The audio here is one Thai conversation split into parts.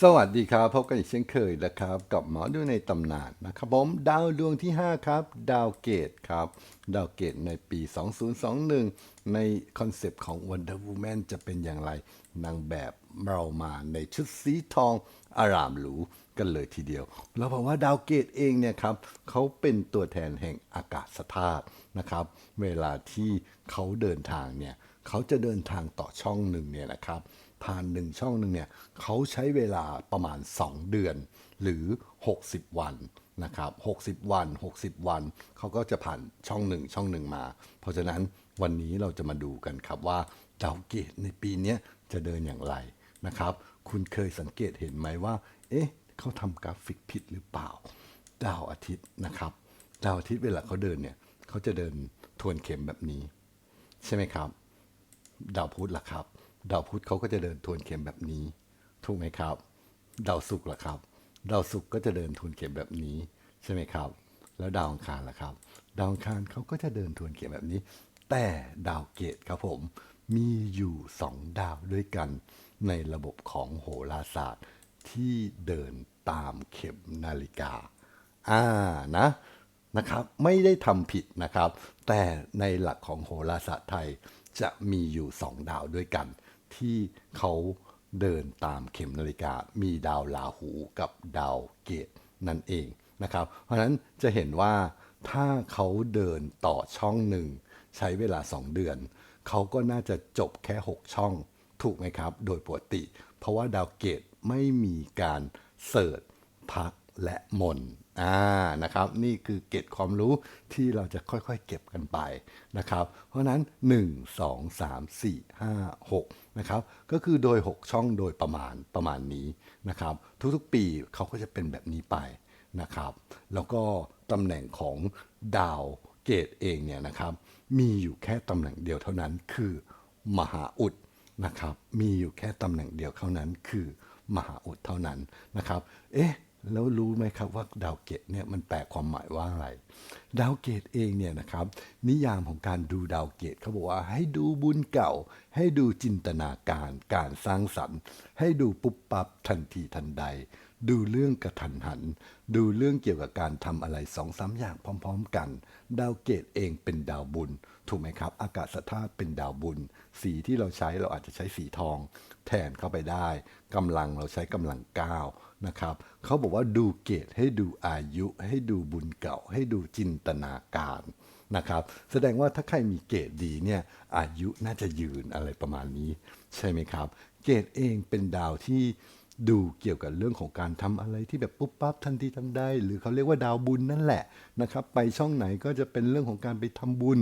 สวัสดีครับพบกันอีกเช่นเคยนะครับ กับหมอดูในตำนานนะครับผมดาวดวงที่ 5 ครับ ดาวเกตครับ ดาวเกตในปี 2021 ในคอนเซปต์ของ Wonder Woman จะเป็นอย่างไร นางแบบเรามาในชุดสีทองอารามหรูกันเลยทีเดียวแล้วบอกว่าดาวเกตเองเนี่ยครับเขาเป็นตัวแทนแห่งอากาศธาตุนะครับ เวลาที่เขาเดินทางเนี่ยเขาจะเดินทางต่อช่องหนึ่งเนี่ยนะครับ ผ่านหนึ่งช่องหนึ่งเนี่ยเขาใช้เวลาประมาณ 2 เดือน หรือ 60 วันนะครับ60 วัน 60 วัน เขาก็จะผ่านช่องหนึ่งช่องหนึ่งมา เพราะฉะนั้นวันนี้เราจะมาดูกันครับว่าดาวเกตในปีนี้จะเดินอย่างไรนะครับ คุณเคยสังเกตเห็นไหมว่า เอ๊ะ เขาทำกราฟิกผิดหรือเปล่า ดาวอาทิตย์นะครับ ดาวอาทิตย์เวลาเขาเดินเนี่ย เขาจะเดินทวนเข็มแบบนี้ ใช่ไหมครับ ดาวพุธล่ะครับ ดาวพุธเขาก็จะเดินทวนเข็มแบบนี้ถูกไหมครับ ดาวศุกร์ล่ะครับ ดาวศุกร์ก็จะเดินทวนเข็มแบบนี้ใช่ไหมครับ แล้วดาวอังคารล่ะครับ ดาวอังคารเขาก็จะเดินทวนเข็มแบบนี้ แต่ดาวเกตครับผมมีอยู่สองดาวด้วยกัน ในระบบของโหราศาสตร์ ที่เดินตามเข็มนาฬิกา อ่านะนะครับไม่ได้ทำผิดนะครับ แต่ในหลักของโหราศาสตร์ไทยจะมีอยู่สองดาวด้วยกัน ที่เขาเดินตามเข็มนาฬิกา มีดาวราหูกับดาวเกตนั่นเองนะครับ เพราะฉะนั้นจะเห็นว่าถ้าเขาเดินต่อช่องหนึ่ง ใช้เวลา 2 เดือน เขาก็น่าจะจบแค่ 6 ช่อง ถูกไหมครับ โดยปกติ เพราะว่าดาวเกตไม่มีการเสิร์ชพักและมน อ่านะครับนี่คือเกร็ดความรู้ที่เราจะค่อยๆ เก็บกันไปนะครับเพราะฉะนั้น 1 2 3 4 5 6นะครับก็คือโดย 6 ช่องโดยประมาณประมาณนี้นะครับทุกๆปีเขาก็จะเป็นแบบนี้ไปนะครับแล้วก็ตำแหน่งของดาวเกตเองเนี่ยนะครับมีอยู่แค่ตำแหน่งเดียวเท่านั้นคือมหาอุดนะครับมีอยู่แค่ตำแหน่งเดียวเท่านั้นคือมหาอุดเท่านั้นนะครับเอ๊ะ แล้วรู้ไหมครับว่าดาวเกตเนี่ยมันแปลความหมายว่าอะไร ดาวเกตเองเนี่ยนะครับ นิยามของการดูดาวเกตเขาบอกว่าให้ดูบุญเก่า ให้ดูจินตนาการ การสร้างสรรค์ ให้ดูปุ๊บปับทันทีทันใด ดูเรื่องกระทันหัน ดูเรื่องเกี่ยวกับการทำอะไรสองสามอย่างพร้อม ๆ กัน ดาวเกตเองเป็นดาวบุญ ถูกไหมครับ อากาศธาตุเป็นดาวบุญ สีที่เราใช้เราอาจจะใช้สีทอง แทนเข้าไปได้กำลังเราใช้กำลังก้าว นะครับเขาบอกว่าดูเกตให้ดูอายุ ให้ดูบุญเก่า ให้ดูจินตนาการนะครับแสดงว่าถ้าใครมีเกตดีเนี่ยอายุน่าจะยืนอะไรประมาณนี้ ใช่ไหมครับ เกตเองเป็นดาวที่ดูเกี่ยวกับเรื่องของการทำอะไรที่แบบปุ๊บปั๊บทันทีทันใดหรือเขาเรียกว่าดาวบุญนั่นแหละนะครับไปช่องไหนก็จะเป็นเรื่องของการไปทำบุญ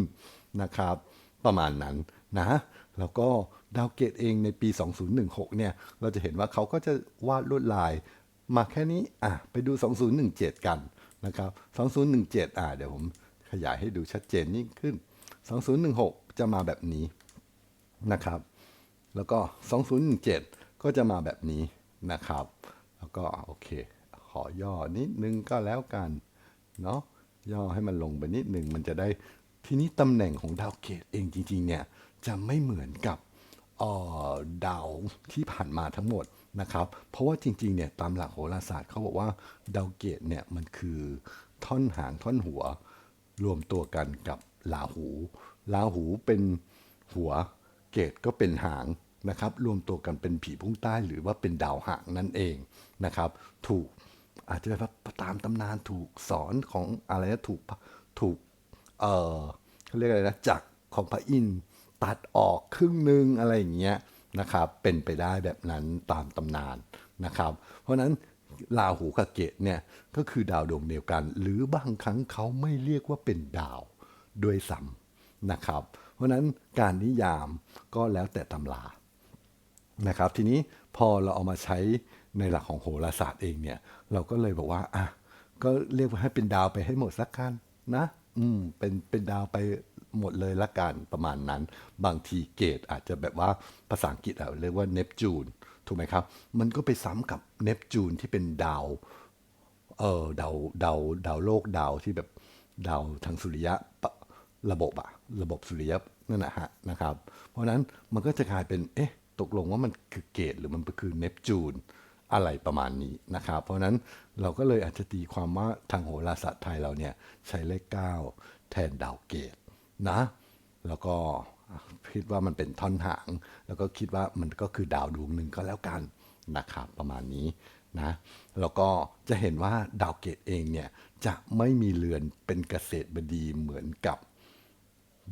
นะครับ ประมาณนั้นนะแล้วก็ดาวเกตเองในปี 2016 เนี่ย เราจะเห็นว่าเขาก็จะวาดลวดลาย มาแค่นี้อะไปดู 2017 กันนะครับ 2017 อะเดี๋ยวผมขยายให้ดูชัดเจนยิ่งขึ้น 2016 จะมาแบบนี้นะครับ แล้วก็ 2017 ก็จะมาแบบนี้นะครับ แล้วก็โอเค ขอย่อนิดนึงก็แล้วกันเนาะย่อให้มันลงไปนิดนึงมันจะได้ทีนี้ตำแหน่งของดาวเกตเองจริงๆเนี่ยจะไม่เหมือนกับอ่อดาวที่ผ่านมาทั้งหมด นะครับ เพราะว่าจริงๆเนี่ยตามหลักโหราศาสตร์เขาบอกว่าดาวเกตเนี่ยมันคือท่อนหางท่อนหัวรวมตัวกันกับลาหูลาหูเป็นหัวเกตก็เป็นหางนะครับรวมตัวกันเป็นผีพุ่งใต้หรือว่าเป็นดาวหางนั่นเองนะครับ ถูกอาจจะแบบตามตำนานถูกสอนของอะไรนะถูกถูกเออเขาเรียกอะไรนะจักของพระอินทร์ตัดออกครึ่งหนึ่งอะไรอย่างเงี้ย นะครับเป็นไปได้แบบนั้นตามตำนานนะครับ เพราะนั้นราหูกับเกตเนี่ยก็คือดาวดวงเดียวกัน หรือบางครั้งเขาไม่เรียกว่าเป็นดาวด้วยซ้ำนะครับ เพราะฉะนั้นการนิยามก็แล้วแต่ตำรานะครับ ทีนี้พอเราเอามาใช้ในหลักของโหราศาสตร์เองเนี่ย เราก็เลยบอกว่าอะก็เรียกว่าให้เป็นดาวไปให้หมดสักกันนะ อืมเป็นเป็นดาวไป หมดเลยละกันประมาณนั้น บางทีเกตอาจจะแบบว่าภาษาอังกฤษเราเรียกว่าเนปจูนถูกไหมครับ มันก็ไปซ้ำกับเนปจูนที่เป็นดาวเออดาวดาวดาวโลกดาวที่แบบดาวทางสุริยะระบบอะระบบสุริยะนั่นนะฮะนะครับ เพราะนั้นมันก็จะกลายเป็นเอ๊ะตกลงว่ามันคือเกตหรือมันคือเนปจูนอะไรประมาณนี้นะครับ เพราะฉะนั้นเราก็เลยอาจจะตีความว่าทางโหราศาสตร์ไทยเราเนี่ยใช้เลข 9 แทนดาวเกต นะ แล้วก็คิดว่ามันเป็นท่อนหาง แล้วก็คิดว่ามันก็คือดาวดวงหนึ่งก็แล้วกันนะครับประมาณนี้นะแล้วก็จะเห็นว่าดาวเกตเองเนี่ยจะไม่มีเรือนเป็นเกษตรบดีเหมือนกับ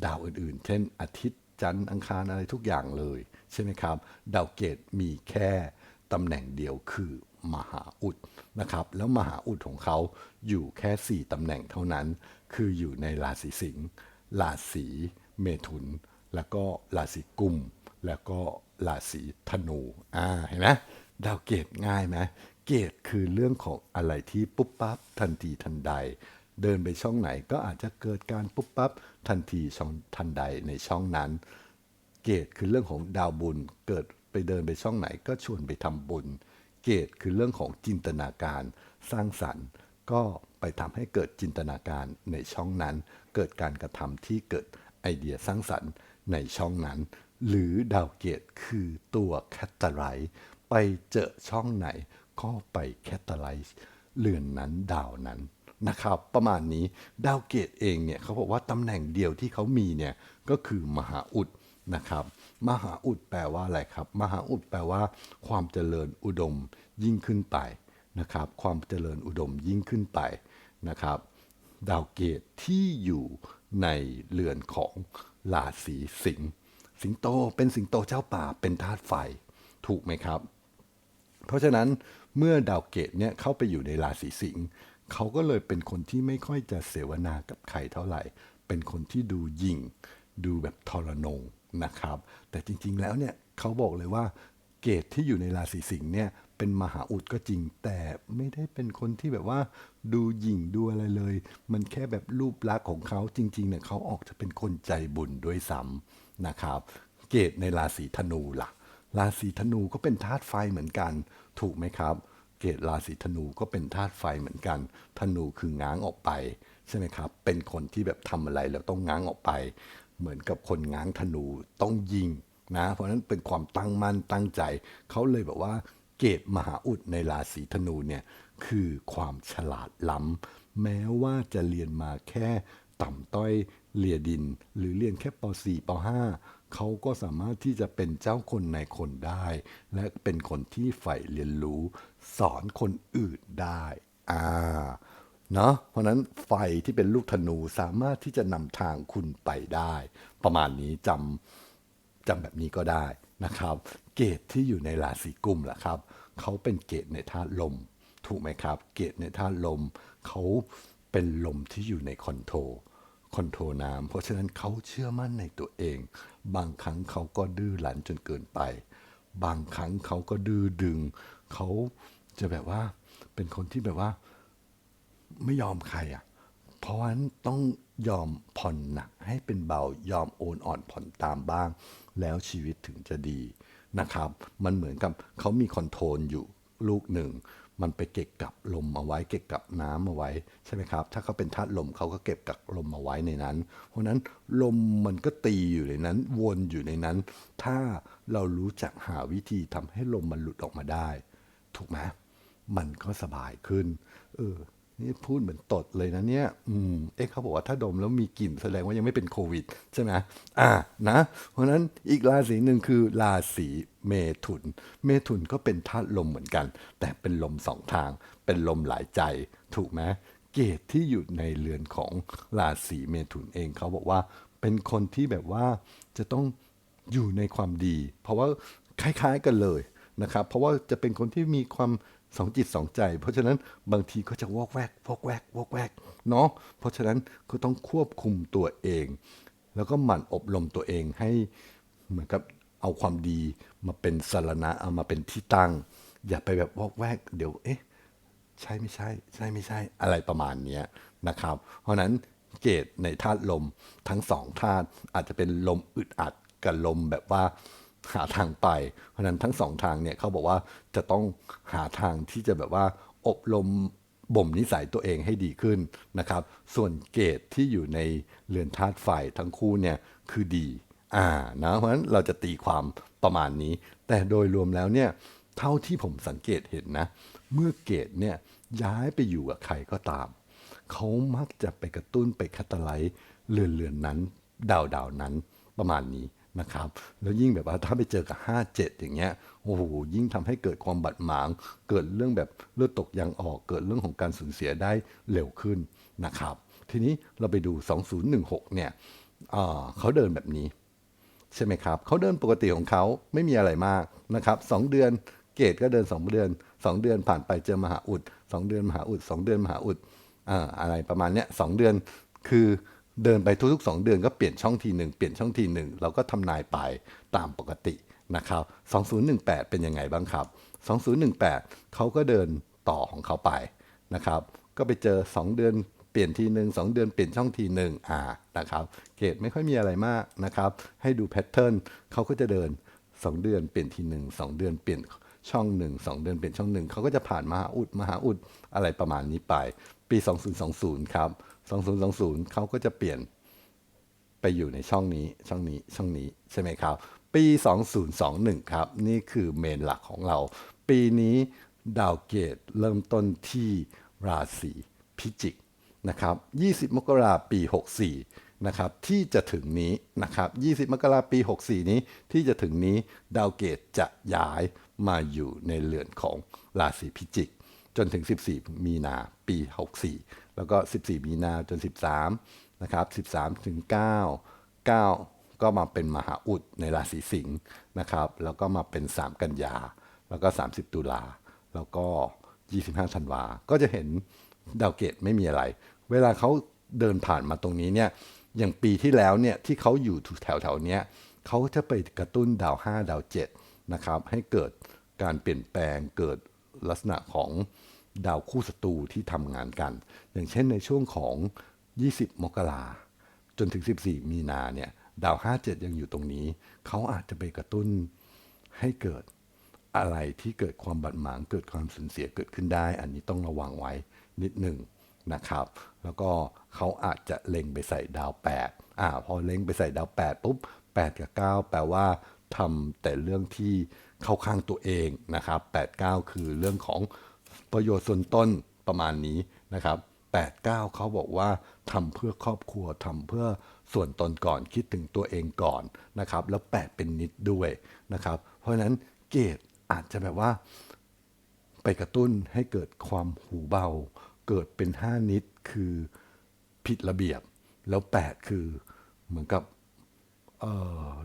ดาวอื่นๆ เช่นอาทิตย์จันทร์อังคารอะไรทุกอย่างเลย ใช่ไหมครับ ดาวเกตมีแค่ตำแหน่งเดียวคือมหาอุดนะครับ แล้วมหาอุดของเขาอยู่แค่ 4ตำแหน่งเท่านั้น คืออยู่ในราศีสิงห์ ราศีเมถุน แล้วก็ราศีกุม แล้วก็ราศีธนูอ่าเห็นไหมดาวเกตง่ายไหมเกตคือเรื่องของอะไรที่ปุ๊บปั๊บทันทีทันใด เดินไปช่องไหนก็อาจจะเกิดการปุ๊บปั๊บทันทีช่องทันใดในช่องนั้น เกตคือเรื่องของดาวบุญเกิดไปเดินไปช่องไหนก็ชวนไปทำบุญ เกตคือเรื่องของจินตนาการ สร้างสรรค์ ก็ไปทำให้เกิดจินตนาการในช่องนั้น เกิดการกระทำที่เกิดไอเดียสร้างสรรค์ในช่องนั้น หรือดาวเกตคือตัวแคตตาไลท์ไปเจอช่องไหนก็ไปแคตตาไลท์เรือนนั้นดาวนั้นนะครับประมาณนี้ดาวเกตเองเนี่ยเขาบอกว่าตำแหน่งเดียวที่เขามีเนี่ยก็คือมหาอุดนะครับ มหาอุดแปลว่าอะไรครับ มหาอุดแปลว่า ความเจริญอุดมยิ่งขึ้นไปนะครับ ความเจริญอุดมยิ่งขึ้นไปนะครับ ดาวเกตที่อยู่ในเรือนของราศีสิงห์สิงโตเป็นสิงโตเจ้าป่าเป็นธาตุไฟถูกไหมครับ เพราะฉะนั้นเมื่อดาวเกตเนี่ยเข้าไปอยู่ในราศีสิงห์เขาก็เลยเป็นคนที่ไม่ค่อยจะเสวนากับใครเท่าไหร่ เป็นคนที่ดูยิ่ง ดูแบบทรนงนะครับ แต่จริงๆแล้วเนี่ยเขาบอกเลยว่า เกตที่อยู่ในราศีสิงห์เนี่ยเป็นมหาอุดก็จริง แต่ไม่ได้เป็นคนที่แบบว่าดูหยิ่งดูอะไรเลย มันแค่แบบรูปลักษณ์ของเขาจริงๆเนี่ยเขาออกจะเป็นคนใจบุญด้วยซ้ำนะครับ เกตในราศีธนูล่ะ ราศีธนูก็เป็นธาตุไฟเหมือนกัน ถูกไหมครับ เกตราศีธนูก็เป็นธาตุไฟเหมือนกัน ธนูคือง้างออกไปใช่ไหมครับ เป็นคนที่แบบทำอะไรแล้วต้องง้างออกไป เหมือนกับคนง้างธนูต้องยิง นะ เพราะฉะนั้นเป็นความตั้งมั่นตั้งใจ เขาเลยแบบว่า เกตมหาอุดในราศีธนูเนี่ยคือความฉลาดล้ำแม้ว่าจะเรียนมาแค่ต่ำต้อยเลียดิน หรือเรียนแค่ป .4 ป .5 เขาก็สามารถที่จะเป็นเจ้าคนในคนได้ และเป็นคนที่ใฝ่เรียนรู้ สอนคนอื่นได้อ่าเนาะเพราะฉะนั้นไฟที่เป็นลูกธนูสามารถที่จะนำทางคุณไปได้ ประมาณนี้จำ จำแบบนี้ก็ได้นะครับ เกตที่อยู่ในราศีกุมล่ะครับเขาเป็นเกตในธาตุลม ถูกไหมครับ เกตในธาตุลมเขาเป็นลมที่อยู่ในคอนโทรลคอนโทรลน้ำเพราะฉะนั้นเขาเชื่อมั่นในตัวเอง บางครั้งเขาก็ดื้อรั้นจนเกินไป บางครั้งเขาก็ดื้อดึง เขาจะแบบว่าเป็นคนที่แบบว่าไม่ยอมใครอะ เพราะฉะนั้นต้องยอมผ่อนหนักให้เป็นเบายอมโอนอ่อนผ่อนตามบ้าง แล้วชีวิตถึงจะดีนะครับ มันเหมือนกับเขามีคอนโทรลอยู่ลูกหนึ่ง มันไปเก็บกับลมเอาไว้ เก็บกับน้ำเอาไว้ใช่ไหมครับ ถ้าเขาเป็นธาตุลมเขาก็เก็บกับลมเอาไว้ในนั้น เพราะนั้นลมมันก็ตีอยู่ในนั้น วนอยู่ในนั้น ถ้าเรารู้จักหาวิธีทำให้ลมมันหลุดออกมาได้ ถูกไหมมันก็สบายขึ้น เออ นี่พูดเหมือนตดเลยนะเนี่ย อืม เอ๊ะเขาบอกว่าถ้าดมแล้วมีกลิ่นแสดงว่ายังไม่เป็นโควิด ใช่ไหมอ่า นะ เพราะนั้นอีกราศีหนึ่งคือราศีเมถุน เมถุนก็เป็นธาตุลมเหมือนกัน แต่เป็นลมสองทาง เป็นลมหลายใจ ถูกไหมเกตที่อยู่ในเรือนของราศีเมถุนเองเขาบอกว่า เป็นคนที่แบบว่าจะต้องอยู่ในความดี เพราะว่าคล้าย ๆกันเลยนะครับ เพราะว่าจะเป็นคนที่มีความ สองจิตสองใจ เพราะฉะนั้นบางทีก็จะวอกแวกวอกแวกวอกแวกเนาะเพราะฉะนั้นก็ต้องควบคุมตัวเอง แล้วก็หมั่นอบรมตัวเองให้เหมือนกับเอาความดีมาเป็นสารณะเอามาเป็นที่ตั้ง อย่าไปแบบวอกแวก เดี๋ยวเอ๊ะใช่ไม่ใช่ ใช่ไม่ใช่อะไรประมาณนี้นะครับ เพราะฉะนั้นเกตในธาตุลมทั้งสองธาตุอาจจะเป็นลมอึดอัดกับลมแบบว่า หาทางไป เพราะนั้นทั้งสองทางเนี่ยเขาบอกว่าจะต้องหาทางที่จะแบบว่า อบรมบ่มนิสัยตัวเองให้ดีขึ้นนะครับ ส่วนเกตที่อยู่ในเรือนธาตุไฟทั้งคู่เนี่ยคือดี อ่านะเพราะฉะนั้นเราจะตีความประมาณนี้ แต่โดยรวมแล้วเนี่ยเท่าที่ผมสังเกตเห็นนะ เมื่อเกตเนี่ยย้ายไปอยู่กับใครก็ตาม เขามักจะไปกระตุ้นไปคาตาไลเรือนเรือนนั้น ดาวดาวนั้นประมาณนี้ นะครับ แล้วยิ่งแบบว่าถ้าไปเจอกับ 57 อย่างเงี้ยโอ้โหยิ่งทำให้เกิดความบาดหมาง เกิดเรื่องแบบเลือดตกยางออก เกิดเรื่องของการสูญเสียได้เร็วขึ้นนะครับ ทีนี้เราไปดู 2016 เนี่ยอ่าเขาเดินแบบนี้ ใช่ไหมครับเขาเดินปกติของเขาไม่มีอะไรมากนะครับสองเดือนเกตก็เดินสองเดือนสองเดือนผ่านไปเจอมหาอุดสองเดือนมหาอุดสองเดือนมหาอุดออะไรประมาณเนี้ยสองเดือนคือ เดินไปทุกๆสองเดือนก็เปลี่ยนช่องทีหนึ่งเปลี่ยนช่องทีหนึ่งเราก็ทำนายไปตามปกตินะครับ 2018 เป็นยังไงบ้างครับ 2018 เขาก็เดินต่อของเขาไปนะครับ ก็ไปเจอ 2 เดือนเปลี่ยนทีหนึ่งสองเดือนเปลี่ยนช่องทีหนึ่งอ่านะครับ เกรดไม่ค่อยมีอะไรมากนะครับ ให้ดูแพทเทิร์นเขาก็จะเดิน 2 เดือนเปลี่ยนทีหนึ่งสองเดือนเปลี่ยนช่องหนึ่งสองเดือนเปลี่ยนช่องหนึ่งเขาก็จะผ่านมหาอุดมหาอุดอะไรประมาณนี้ไป ปี 2020 ครับ 2020 เขาก็จะเปลี่ยนไปอยู่ในช่องนี้ช่องนี้ช่องนี้ใช่ไหมครับ ปี 2021 ครับ นี่คือเมนหลักของเรา ปีนี้ดาวเกตเริ่มต้นที่ราศีพิจิกนะครับ 20 มกราปี 64 นะครับที่จะถึงนี้นะครับ 20 มกราปี 64 นี้ที่จะถึงนี้ดาวเกตจะย้ายมาอยู่ในเรือนของราศีพิจิก จนถึง 14 มีนาปี 64 แล้วก็ 14 มีนาจน 13 นะครับ 13 ถึง 9 9 ก็มาเป็นมหาอุดในราศีสิงห์นะครับ แล้วก็มาเป็น 3 กันยา แล้วก็ 30 ตุลา แล้วก็ 25 ธันวา ก็จะเห็นดาวเกตไม่มีอะไร เวลาเขาเดินผ่านมาตรงนี้เนี่ย อย่างปีที่แล้วเนี่ยที่เขาอยู่แถวแถวๆเนี้ยเขาจะไปกระตุ้นดาว 5 ดาว 7 นะครับ ให้เกิดการเปลี่ยนแปลงเกิด ลักษณะของดาวคู่ศัตรูที่ทำงานกัน อย่างเช่นในช่วงของ 20 มกราจนถึง 14 มีนาเนี่ยดาว 57 ยังอยู่ตรงนี้ เขาอาจจะไปกระตุ้นให้เกิดอะไรที่เกิดความบาดหมางเกิดความสูญเสียเกิดขึ้นได้ อันนี้ต้องระวังไว้นิดหนึ่งนะครับ แล้วก็เขาอาจจะเล็งไปใส่ดาว 8 อ่า พอเล็งไปใส่ดาว 8 ปุ๊บ 8 กับ 9 แปลว่า ทำแต่เรื่องที่เข้าข้างตัวเองนะครับ8 9 คือเรื่องของประโยชน์ส่วนต้นประมาณนี้นะครับ8 9 เขาบอกว่าทำเพื่อครอบครัวทำเพื่อส่วนตนก่อนคิดถึงตัวเองก่อนนะครับ แล้ว8เป็นนิดด้วยนะครับ เพราะฉะนั้นเกรดอาจจะแบบว่า ไปกระตุ้นให้เกิดความหูเบา เกิดเป็น 5 นิดคือผิดระเบียบ แล้ว 8 คือเหมือนกับเ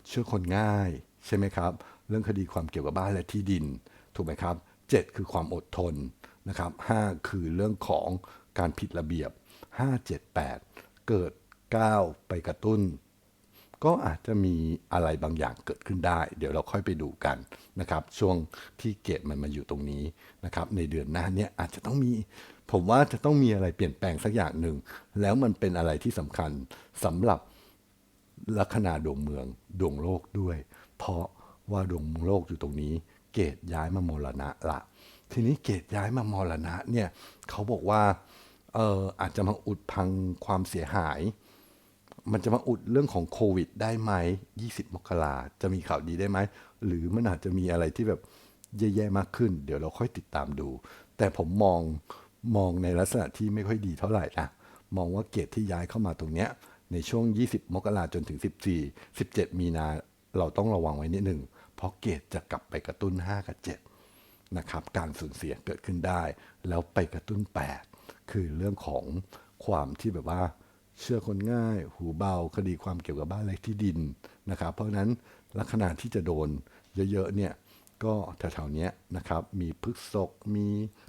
เชื่อคนง่าย ใช่ไหมครับ เรื่องคดีความเกี่ยวกับบ้านและที่ดิน ถูกไหมครับ 7 คือความอดทนนะครับ5คือเรื่องของการผิดระเบียบ 5 7 8 เกิด 9 ไปกระตุ้น ก็อาจจะมีอะไรบางอย่างเกิดขึ้นได้ เดี๋ยวเราค่อยไปดูกันนะครับช่วงที่เกตมันมาอยู่ตรงนี้นะครับในเดือนหน้าเนี่ยอาจจะต้องมีผมว่าจะต้องมีอะไรเปลี่ยนแปลงสักอย่างหนึ่ง แล้วมันเป็นอะไรที่สำคัญสำหรับลัคนาดวงเมืองดวงโลกด้วย เพราะว่าดวงโลกอยู่ตรงนี้ เกตย้ายมามรณะละ ทีนี้เกตย้ายมามรณะเนี่ยเขาบอกว่าเอออาจจะมาอุดพังความเสียหาย มันจะมาอุดเรื่องของโควิด ได้ไหม 20 มกราจะมีข่าวดีได้ไหม หรือมันอาจจะมีอะไรที่แบบแย่ๆมากขึ้น เดี๋ยวเราค่อยติดตามดู แต่ผมมองมองในลักษณะที่ไม่ค่อยดีเท่าไหร่นะมองว่าเกตที่ย้ายเข้ามาตรงเนี้ยในช่วง 20 มกราจนถึง 14 17 มีนา เราต้องระวังไว้นิดหนึ่ง เพราะเกตจะกลับไปกระตุ้น 5 กับ 7 นะครับ การสูญเสียเกิดขึ้นได้ แล้วไปกระตุ้น 8 คือเรื่องของความที่แบบว่า เชื่อคนง่าย หูเบาคดีความเกี่ยวกับบ้านและที่ดินนะครับ เพราะนั้นลัคนาที่จะโดนเยอะๆเนี่ยก็แถวๆนี้นะครับ มีพฤกษก มี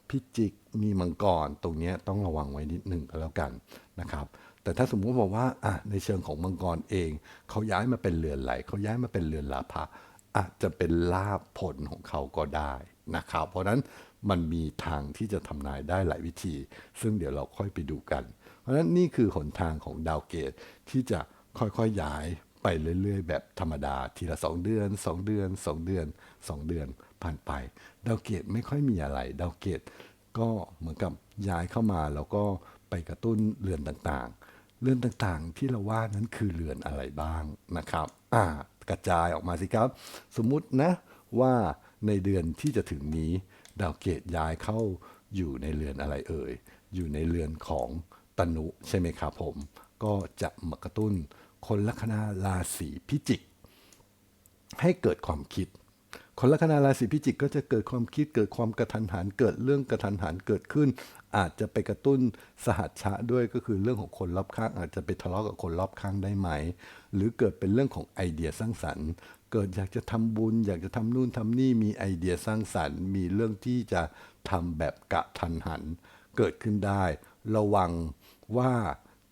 พิจิก มีมังกร ตรงนี้ต้องระวังไว้นิดหนึ่งก็แล้วกันนะครับ แต่ถ้าสมมุติบอกว่าอะในเชิงของมังกรเอง เขาย้ายมาเป็นเรือนไหล เขาย้ายมาเป็นเรือนลาภะอาจจะเป็นลาภผลของเขาก็ได้นะครับ เพราะนั้นมันมีทางที่จะทำนายได้หลายวิธี ซึ่งเดี๋ยวเราค่อยไปดูกัน เพราะนั้นนี่คือหนทางของดาวเกตที่จะค่อยๆย้ายไปเรื่อยๆ แบบธรรมดา ทีละสองเดือนสองเดือนสองเดือนสองเดือนผ่านไป ดาวเกตไม่ค่อยมีอะไร ดาวเกตก็เหมือนกับย้ายเข้ามาแล้วก็ไปกระตุ้นเรือนต่างๆ เรือนต่างๆ ที่เราว่านั้นคือเรือนอะไรบ้างนะครับอ่ากระจายออกมาสิครับ สมมุตินะว่าในเดือนที่จะถึงนี้ ดาวเกตย้ายเข้าอยู่ในเรือนอะไรเอ่ย อยู่ในเรือนของตนุใช่ไหมครับผม ก็จะมากระตุ้นคนลัคนาราศีพิจิก ให้เกิดความคิด คนลัคนาราศีพิจิกก็จะเกิดความคิดเกิดความกระทันหันเกิดเรื่องกระทันหันเกิดขึ้น อาจจะไปกระตุ้นสหัชชะด้วยก็คือเรื่องของคนรอบข้าง อาจจะไปทะเลาะกับคนรอบข้างได้ไหม หรือเกิดเป็นเรื่องของไอเดียสร้างสรรค์ เกิดอยากจะทำบุญ อยากจะทำนู่นทำนี่มีไอเดียสร้างสรรค์ มีเรื่องที่จะทำแบบกะทันหัน เกิดขึ้นได้ ระวังว่า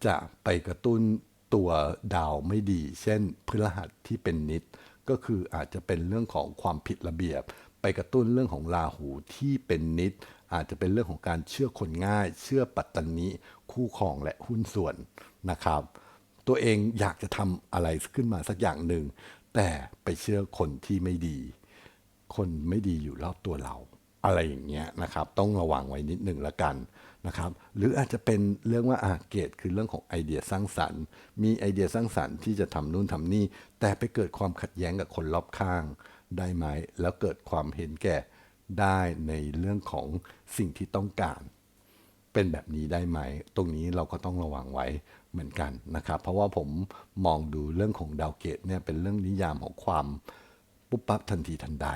จะไปกระตุ้นตัวดาวไม่ดี เช่นพฤหัสที่เป็นนิด ก็คืออาจจะเป็นเรื่องของความผิดระเบียบ ไปกระตุ้นเรื่องของราหูที่เป็นนิด อาจจะเป็นเรื่องของการเชื่อคนง่าย เชื่อปัตตานิคู่ครองและหุ้นส่วนนะครับ ตัวเองอยากจะทำอะไรขึ้นมาสักอย่างหนึ่ง แต่ไปเชื่อคนที่ไม่ดี คนไม่ดีอยู่รอบตัวเรา อะไรอย่างเงี้ยนะครับ ต้องระวังไว้นิดหนึ่งละกันนะครับ หรืออาจจะเป็นเรื่องว่าอาเกตคือเรื่องของไอเดียสร้างสรรค์ มีไอเดียสร้างสรรค์ที่จะทำนู่นทำนี่ แต่ไปเกิดความขัดแย้งกับคนรอบข้างได้ไหม แล้วเกิดความเห็นแก่ ได้ในเรื่องของสิ่งที่ต้องการ เป็นแบบนี้ได้ไหม ตรงนี้เราก็ต้องระวังไว้เหมือนกันนะครับ เพราะว่าผมมองดูเรื่องของดาวเกตเนี่ยเป็นเรื่องนิยามของความปุ๊บปั๊บทันทีทันใด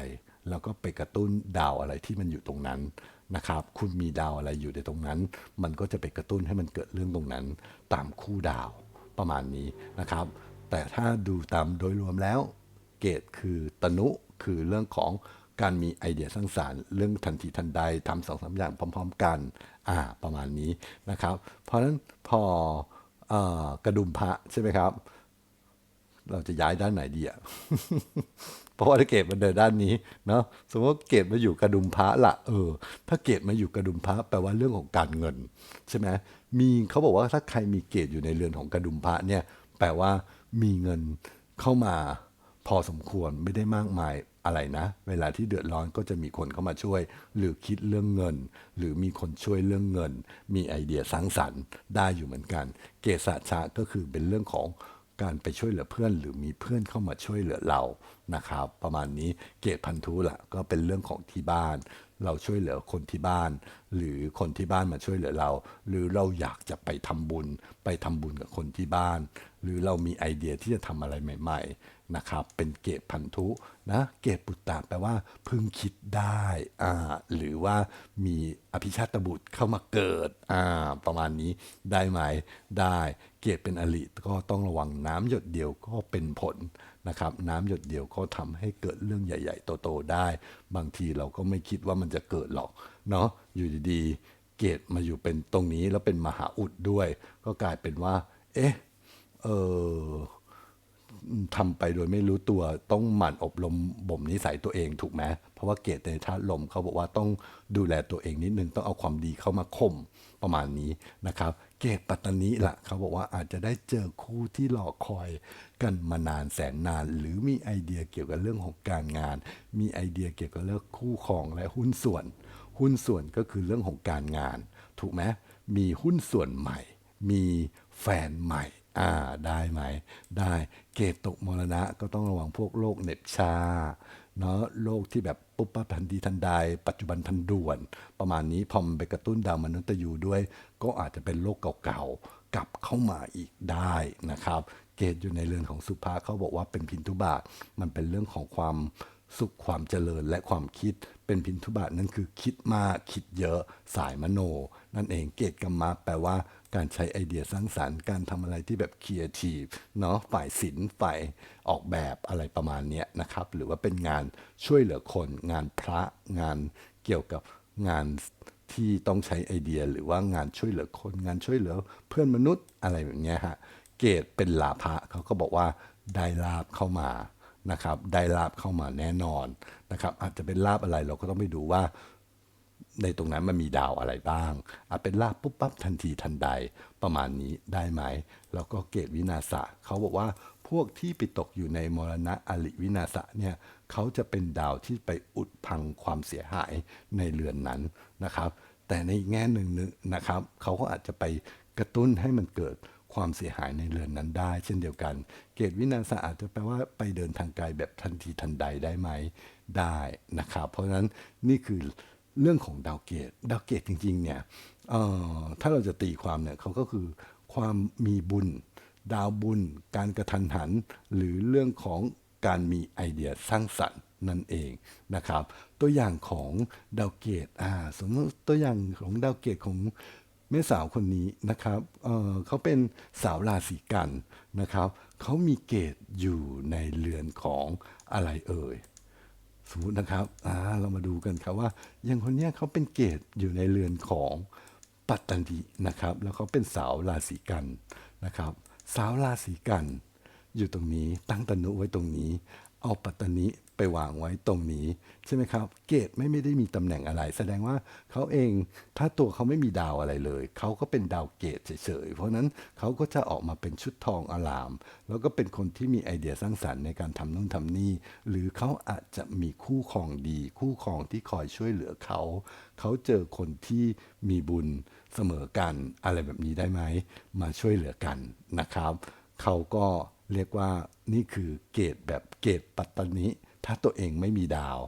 แล้วก็ไปกระตุ้นดาวอะไรที่มันอยู่ตรงนั้นนะครับ คุณมีดาวอะไรอยู่ในตรงนั้น มันก็จะไปกระตุ้นให้มันเกิดเรื่องตรงนั้น ตามคู่ดาวประมาณนี้นะครับ แต่ถ้าดูตามโดยรวมแล้ว เกตคือตนุคือเรื่องของ การมีไอเดียสร้างสารรค์เรื่องทันทีทันใดทำสองสามอย่างพร้อม ๆ กันอ่าประมาณนี้นะครับ เพราะฉะนั้นพออกระดุมพระใช่ไหมครับ เราจะย้ายด้านไหนดีอะเพราะว่าถ้าเกตมันเดินด้านนี้เนาะสมมติว่าเกตมาอยู่กระดุมพระละเออ ถ้าเกตมาอยู่กระดุมพระแปลว่าเรื่องของการเงินใช่ไหมมีเขาบอกว่าถ้าใครมีเกตอยู่ในเรือนของกระดุมพระเนี่ยแปลว่ามีเงินเข้ามาพอสมควรไม่ได้มากมาย อะไรนะ เวลาที่เดือดร้อนก็จะมีคนเข้ามาช่วย หรือคิดเรื่องเงิน หรือมีคนช่วยเรื่องเงิน มีไอเดียสร้างสรรค์ได้อยู่เหมือนกัน เกษาชาก็คือเป็นเรื่องของการไปช่วยเหลือเพื่อน หรือมีเพื่อนเข้ามาช่วยเหลือเรานะครับ ประมาณนี้เกตพันธุละก็เป็นเรื่องของที่บ้าน เราช่วยเหลือคนที่บ้าน หรือคนที่บ้านมาช่วยเหลือเรา หรือเราอยากจะไปทำบุญ ไปทำบุญกับคนที่บ้าน หรือเรามีไอเดียที่จะทำอะไรใหม่ ๆ นะครับ เป็นเกตพันธุนะ เกตปุตตะแปลว่าพิ่งคิดได้อ่าหรือว่ามีอภิชาตบุตรเข้ามาเกิดอ่าประมาณนี้ได้ไหมได้ เกตเป็นอลิก็ต้องระวังน้ำหยดเดียวก็เป็นผลนะครับน้ำหยดเดียวก็ทำให้เกิดเรื่องใหญ่ ๆ โตๆได้ บางทีเราก็ไม่คิดว่ามันจะเกิดหรอกเนาะอยู่ดีๆเกตมาอยู่เป็นตรงนี้แล้วเป็นมหาอุดด้วย ก็กลายเป็นว่า เอ๊ะ เออทำไปโดยไม่รู้ตัวต้องหมั่นอบรมบ่มนิสัยตัวเองถูกไหมเพราะว่าเกตในธาตุลมเขาบอกว่าต้องดูแลตัวเองนิดนึงต้องเอาความดีเข้ามาข่มประมาณนี้นะครับ เกตปัตตานีล่ะเขาบอกว่าอาจจะได้เจอคู่ที่รอคอยกันมานานแสนนาน หรือมีไอเดียเกี่ยวกับเรื่องของการงาน มีไอเดียเกี่ยวกับเรื่องคู่ครองและหุ้นส่วน หุ้นส่วนก็คือเรื่องของการงาน ถูกไหมมีหุ้นส่วนใหม่ มีแฟนใหม่ อ่าได้ไหม ได้เกตตกมรณะก็ต้องระวังพวกโรคเหน็บชาเนาะโรคที่แบบปุ๊บปั๊บทันทีทันใดปัจจุบันทันด่วน ประมาณนี้พอมันไปกระตุ้นดาวมนุษย์ยูด้วย ก็อาจจะเป็นโรคเก่าๆ กลับเข้ามาอีกได้นะครับ เกตอยู่ในเรือนของสุภาเขาบอกว่าเป็นพินทุบาทมันเป็นเรื่องของความสุขความเจริญและความคิดเป็นพินทุบาทนั่นคือคิดมากคิดเยอะสายมโน นั่นเองเกตกรรมะแปลว่า การใช้ไอเดียสร้างสรรค์ การทำอะไรที่แบบครีเอทีฟเนาะฝ่ายศิลป์ฝ่ายออกแบบอะไรประมาณนี้นะครับ หรือว่าเป็นงานช่วยเหลือคน งานพระงานเกี่ยวกับงานที่ต้องใช้ไอเดียหรือว่างานช่วยเหลือคนงานช่วยเหลือเพื่อนมนุษย์อะไรแบบนี้ฮะเกตเป็นลาภะเขาก็บอกว่าได้ลาบเข้ามานะครับได้ลาบเข้ามาแน่นอนนะครับอาจจะเป็นลาบอะไรเราก็ต้องไปดูว่า ในตรงนั้นมันมีดาวอะไรบ้างอาเป็นลาบปุ๊บปั๊บทันทีทันใดประมาณนี้ได้ไหม แล้วก็เกตวินาศะเขาบอกว่าพวกที่ไปตกอยู่ในมรณะอลิวินาศะเนี่ยเขาจะเป็นดาวที่ไปอุดพังความเสียหายในเรือนนั้นนะครับ แต่ในแง่หนึ่งนึงนะครับเขาก็อาจจะไปกระตุ้นให้มันเกิดความเสียหายในเรือนนั้นได้ เช่นเดียวกัน เกตวินาศะอาจจะแปลว่าไปเดินทางไกลแบบทันทีทันใดได้ไหมได้นะครับ เพราะฉะนั้นนี่คือ เรื่องของดาวเกตดาวเกตจริงๆเนี่ยเอ่อถ้าเราจะตีความเนี่ยเขาก็คือความมีบุญ ดาวบุญ การกระทันหัน หรือเรื่องของการมีไอเดียสร้างสรรค์นั่นเองนะครับ ตัวอย่างของดาวเกตอ่าสมมติตัวอย่างของดาวเกตของแม่สาวคนนี้นะครับเอ่อเขาเป็นสาวราศีกันนะครับ เขามีเกตอยู่ในเรือนของอะไรเอ่ย สมมตินะครับอ่าเรามาดูกันครับว่าอย่างคนเนี้ยเขาเป็นเกตอยู่ในเรือนของปัตตานีนะครับ แล้วเขาเป็นสาวราศีกันนะครับ สาวราศีกัน อยู่ตรงนี้ตั้งตนุไว้ตรงนี้ เอาปัตตานี ไปวางไว้ตรงนี้ใช่ไหมครับ เกตไม่ไม่ได้มีตำแหน่งอะไร แสดงว่าเขาเองถ้าตัวเขาไม่มีดาวอะไรเลย เขาก็เป็นดาวเกตเฉยๆ เพราะนั้นเขาก็จะออกมาเป็นชุดทองอลาม แล้วก็เป็นคนที่มีไอเดียสร้างสรรค์ในการทำนู่นทำนี่ หรือเขาอาจจะมีคู่ครองดี คู่ครองที่คอยช่วยเหลือเขา เขาเจอคนที่มีบุญเสมอกันอะไรแบบนี้ได้ไหมมาช่วยเหลือกันนะครับ เขาก็เรียกว่านี่คือเกตแบบเกตปัตตานี ถ้าตัวเองไม่มีดาว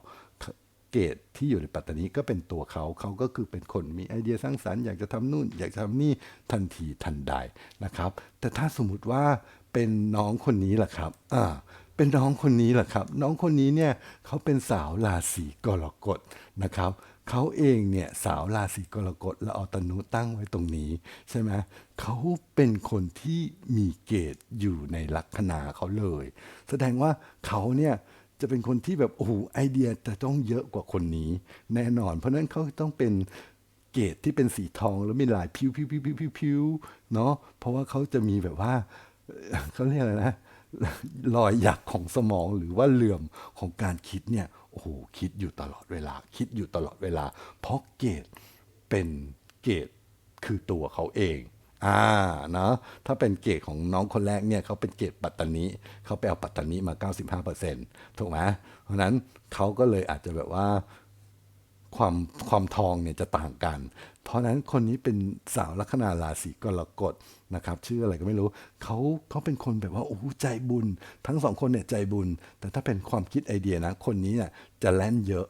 เกตที่อยู่ในปัตตานีก็เป็นตัวเขาเขาก็คือเป็นคนมีไอเดียสร้างสรรค์อยากจะทำนู่น อยากจะทำนี่ทันทีทันใดนะครับ แต่ถ้าสมมุติว่าเป็นน้องคนนี้แหละครับอ่าเป็นน้องคนนี้แหละครับ น้องคนนี้เนี่ยเขาเป็นสาวราศีกรกฎนะครับเขาเองเนี่ยสาวราศีกรกฎแล้วเอาตนุตั้งไว้ตรงนี้ใช่ไหมเขาเป็นคนที่มีเกตอยู่ในลัคนาเขาเลย แสดงว่าเขาเนี่ย จะเป็นคนที่แบบโอ้โหไอเดียจะต้องเยอะกว่าคนนี้ แน่นอน เพราะนั้นเขาต้องเป็นเกตที่เป็นสีทองแล้วมีลายพิวพิวพิวพิวพิวพิวเนาะเพราะว่าเขาจะมีแบบว่าเอ่อเขาเรียกอะไรนะรอยหยักของสมองหรือว่าเหลื่อมของการคิดเนี่ยโอ้โหคิดอยู่ตลอดเวลา คิดอยู่ตลอดเวลา เพราะเกตเป็นเกตคือตัวเขาเอง อ่าเนาะถ้าเป็นเกตของน้องคนแรกเนี่ยเขาเป็นเกตปัตตานีเขาไปเอาปัตตานีมา 95%ถูกไหมเพราะนั้นเขาก็เลยอาจจะแบบว่าความความทองเนี่ยจะต่างกัน เพราะนั้นคนนี้เป็นสาวลัคนาราศีกรกฎนะครับ ชื่ออะไรก็ไม่รู้เขาเขาเป็นคนแบบว่าโอ้ใจบุญ ทั้งสองคนเนี่ยใจบุญ แต่ถ้าเป็นความคิดไอเดียนะ คนนี้เนี่ยจะแล่นเยอะ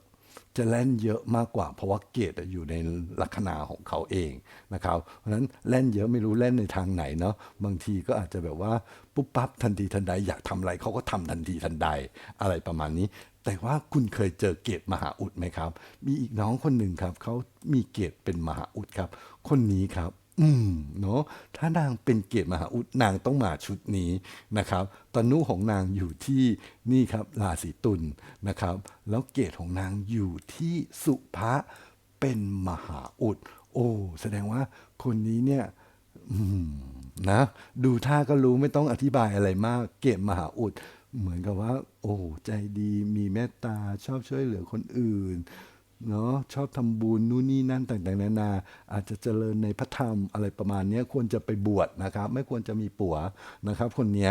จะแล่นเยอะมากกว่า เพราะว่าเกตอยู่ในลัคนาของเขาเองนะครับ เพราะฉะนั้นแล่นเยอะไม่รู้แล่นในทางไหนเนาะบางทีก็อาจจะแบบว่าปุ๊บปั๊บทันทีทันใดอยากทำอะไรเขาก็ทำทันทีทันใดอะไรประมาณนี้ แต่ว่าคุณเคยเจอเกตมหาอุดไหมครับ มีอีกน้องคนหนึ่งครับเขามีเกตเป็นมหาอุดครับ คนนี้ครับ อืมเนาะถ้านางเป็นเกตมหาอุดนางต้องมาชุดนี้นะครับตนุของนางอยู่ที่นี่ครับราศีตุลนะครับ แล้วเกตของนางอยู่ที่สุภะเป็นมหาอุด โอ้แสดงว่าคนนี้เนี่ยนะดูท่าก็รู้ไม่ต้องอธิบายอะไรมาก เกตมหาอุด เหมือนกับว่า โอ้ใจดีมีเมตตาชอบช่วยเหลือคนอื่น เนาะชอบทำบุญนู่นนี่นั่นต่างๆนานา อาจจะเจริญในพระธรรมอะไรประมาณนี้ควรจะไปบวชนะครับ ไม่ควรจะมีปัวนะครับ คนนี้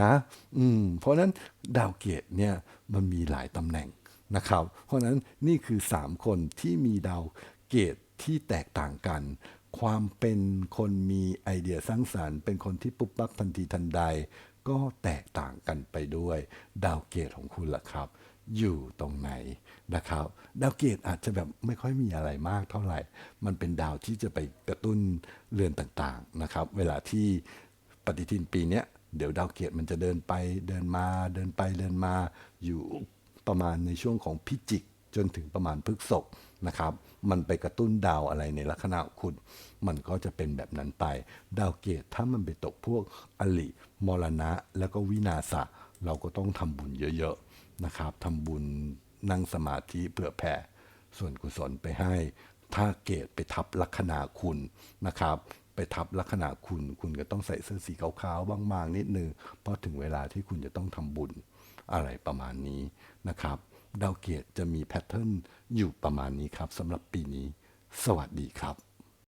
นะอืมเพราะฉะนั้นดาวเกตเนี่ยมันมีหลายตำแหน่งนะครับ เพราะฉะนั้นนี่คือ 3 คนที่มีดาวเกตที่แตกต่างกัน ความเป็นคนมีไอเดียสร้างสารรค์ เป็นคนที่ปุ๊บปั๊บทันทีทันใด ก็แตกต่างกันไปด้วย ดาวเกตของคุณล่ะครับ อยู่ตรงไหน นะครับดาวเกตอาจจะแบบไม่ค่อยมีอะไรมากเท่าไหร่ มันเป็นดาวที่จะไปกระตุ้นเรือนต่างๆนะครับ เวลาที่ปฏิทินปีนี้เดี๋ยวดาวเกตมันจะเดินไปเดินมาเดินไปเดินมาอยู่ประมาณในช่วงของพิจิกจนถึงประมาณพฤกษกนะครับ มันไปกระตุ้นดาวอะไรในลัคนาคุณ มันก็จะเป็นแบบนั้นไป ดาวเกตถ้ามันไปตกพวกอลิมรณะ แล้วก็วินาศะเราก็ต้องทำบุญเยอะๆนะครับทำบุญ นั่งสมาธิเพื่อแผ่ ส่วนกุศลไปให้ ถ้าเกตไปทับลัคนาคุณนะครับ ไปทับลัคนาคุณ คุณก็ต้องใส่เสื้อสีขาวๆบางๆนิดนึงเพราะถึงเวลาที่คุณจะต้องทำบุญอะไรประมาณนี้นะครับ ดาวเกตจะมีแพทเทิร์นอยู่ประมาณนี้ครับสำหรับปีนี้ สวัสดีครับ